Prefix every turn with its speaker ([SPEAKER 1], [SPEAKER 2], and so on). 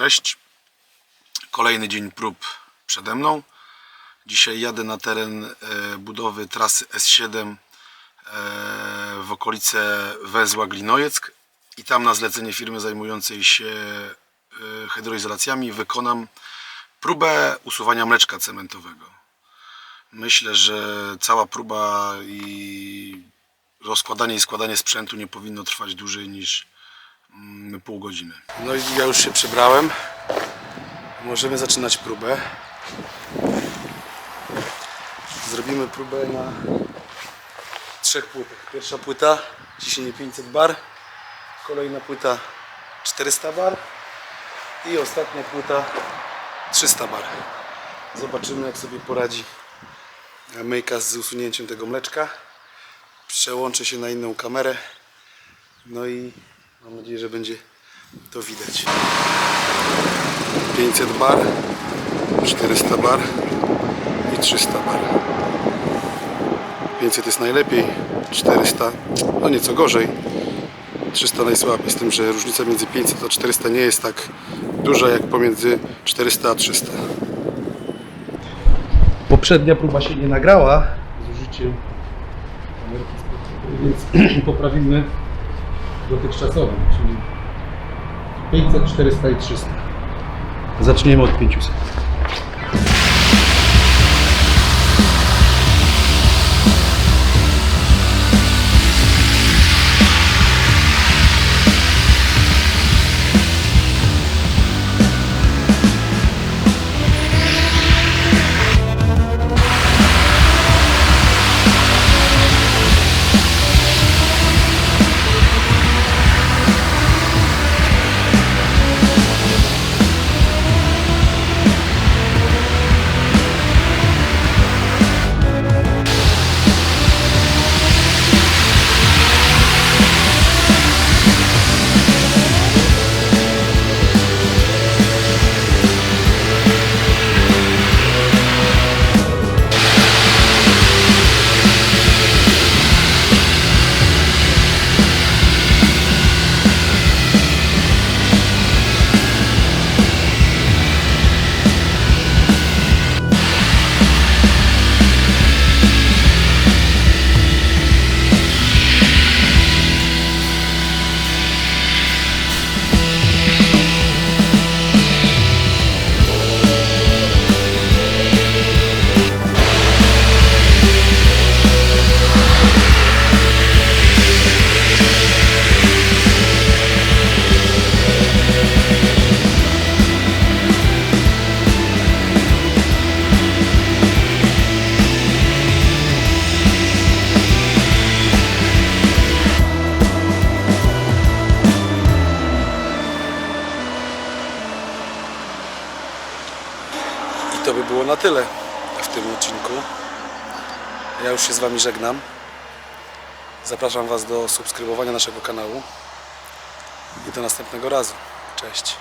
[SPEAKER 1] Cześć. Kolejny dzień prób przede mną. Dzisiaj jadę na teren e, budowy trasy S7 e, w okolice węzła Glinojeck i tam na zlecenie firmy zajmującej się e, hydroizolacjami wykonam próbę usuwania mleczka cementowego. Myślę, że cała próba i rozkładanie i składanie sprzętu nie powinno trwać dłużej niż pół godziny. No i ja już się przebrałem. Możemy zaczynać próbę. Zrobimy próbę na trzech płytach. Pierwsza płyta ciśnienie 500 bar, kolejna płyta 400 bar i ostatnia płyta 300 bar. Zobaczymy jak sobie poradzi myjka z usunięciem tego mleczka. Przełączę się na inną kamerę. No i mam nadzieję, że będzie to widać. 500 bar, 400 bar i 300 bar. 500 jest najlepiej, 400 no nieco gorzej, 300 najsłabiej, z tym, że różnica między 500 a 400 nie jest tak duża jak pomiędzy 400 a 300. Poprzednia próba się nie nagrała z użyciem kamerki więc poprawimy dotychczasową, czyli 500, 400 i 300. Zaczniemy od 500. I to by było na tyle w tym odcinku. Ja już się z Wami żegnam. Zapraszam Was do subskrybowania naszego kanału i do następnego razu. Cześć.